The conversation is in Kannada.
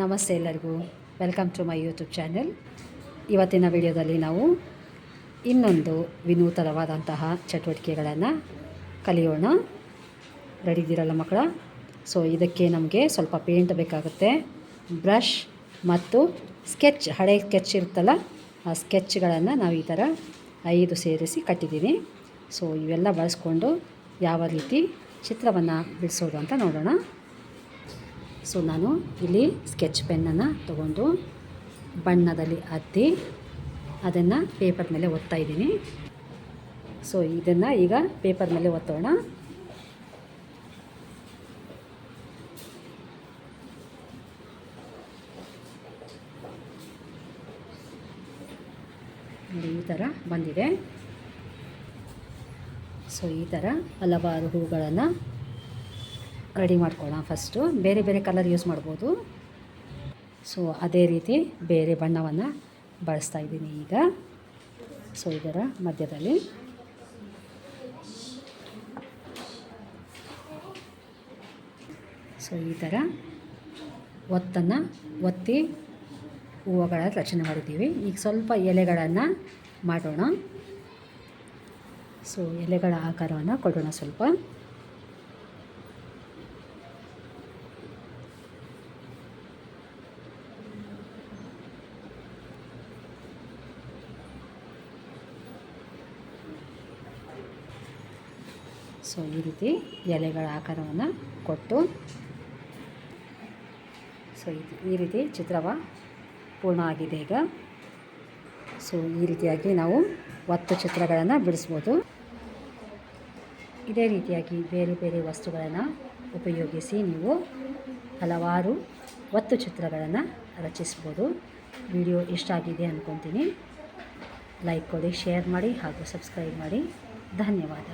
ನಮಸ್ತೆ ಎಲ್ಲರಿಗೂ. Welcome to my YouTube channel ಇವತ್ತಿನ ವಿಡಿಯೋದಲ್ಲಿ ನಾವು ಇನ್ನೊಂದು ವಿನೂತನವಾದಂತಹ ಚಟುವಟಿಕೆಗಳನ್ನು ಕಲಿಯೋಣ. ರೆಡಿ ಇದ್ದೀರಲ್ಲ ಮಕ್ಕಳ? ಸೊ ಇದಕ್ಕೆ ನಮಗೆ ಸ್ವಲ್ಪ ಪೇಂಟ್ ಬೇಕಾಗುತ್ತೆ. ಬ್ರಷ್ ಮತ್ತು ಸ್ಕೆಚ್ ಹಳೆ ಸ್ಕೆಚ್ ಇರುತ್ತಲ್ಲ, ಆ ಸ್ಕೆಚ್ಗಳನ್ನು ನಾವು ಈ ಥರ ಐದು ಸೇರಿಸಿ ಕಟ್ಟಿದ್ದೀನಿ ಸೊ ಇವೆಲ್ಲ ಬಳಸ್ಕೊಂಡು ಯಾವ ರೀತಿ ಚಿತ್ರವನ್ನು ಬಿಡಿಸೋದು ಅಂತ ನೋಡೋಣ. ಸೊ ನಾನು ಇಲ್ಲಿ ಸ್ಕೆಚ್ ಪೆನ್ನನ್ನು ತಗೊಂಡು ಬಣ್ಣದಲ್ಲಿ ಹತ್ತಿ ಅದನ್ನು ಪೇಪರ್ ಮೇಲೆ ಒತ್ತಾ ಇದ್ದೀನಿ. ಸೊ ಇದನ್ನು ಈಗ ಪೇಪರ್ ಮೇಲೆ ಒತ್ತೋಣ. ನೋಡಿ, ಈ ಥರ ಬಂದಿದೆ. ಸೊ ಈ ಥರ ಹಲವಾರು ಹೂಗಳನ್ನು ರೆಡಿ ಮಾಡ್ಕೊಳ್ಳೋಣ ಫಸ್ಟು. ಬೇರೆ ಬೇರೆ ಕಲರ್ ಯೂಸ್ ಮಾಡ್ಬೋದು. ಸೊ ಅದೇ ರೀತಿ ಬೇರೆ ಬಣ್ಣವನ್ನು ಬಳಸ್ತಾ ಇದ್ದೀನಿ ಈಗ. ಸೊ ಇದರ ಮಧ್ಯದಲ್ಲಿ. ಸೊ ಈ ಥರ ಒತ್ತನ್ನು ಒತ್ತಿ ಹೂವುಗಳ ರಚನೆ ಮಾಡಿದ್ದೀವಿ. ಈಗ ಸ್ವಲ್ಪ ಎಲೆಗಳನ್ನು ಮಾಡೋಣ. ಸೊ ಎಲೆಗಳ ಆಕಾರವನ್ನು ಕೊಡೋಣ ಸ್ವಲ್ಪ. ಸೊ ಈ ರೀತಿ ಎಲೆಗಳ ಆಕಾರವನ್ನು ಕೊಟ್ಟು ಸೊ ಈ ರೀತಿ ಚಿತ್ರವ ಪೂರ್ಣ ಆಗಿದೆ ಈಗ. ಸೊ ಈ ರೀತಿಯಾಗಿ ನಾವು ಒತ್ತು ಚಿತ್ರಗಳನ್ನು ಬಿಡಿಸ್ಬೋದು. ಇದೇ ರೀತಿಯಾಗಿ ಬೇರೆ ಬೇರೆ ವಸ್ತುಗಳನ್ನು ಉಪಯೋಗಿಸಿ ನೀವು ಹಲವಾರು ಒತ್ತು ಚಿತ್ರಗಳನ್ನು ರಚಿಸ್ಬೋದು. ವಿಡಿಯೋ ಇಷ್ಟ ಆಗಿದೆ ಅಂದ್ಕೊತೀನಿ ಲೈಕ್ ಕೊಡಿ, ಶೇರ್ ಮಾಡಿ ಹಾಗೂ ಸಬ್ಸ್ಕ್ರೈಬ್ ಮಾಡಿ. ಧನ್ಯವಾದ.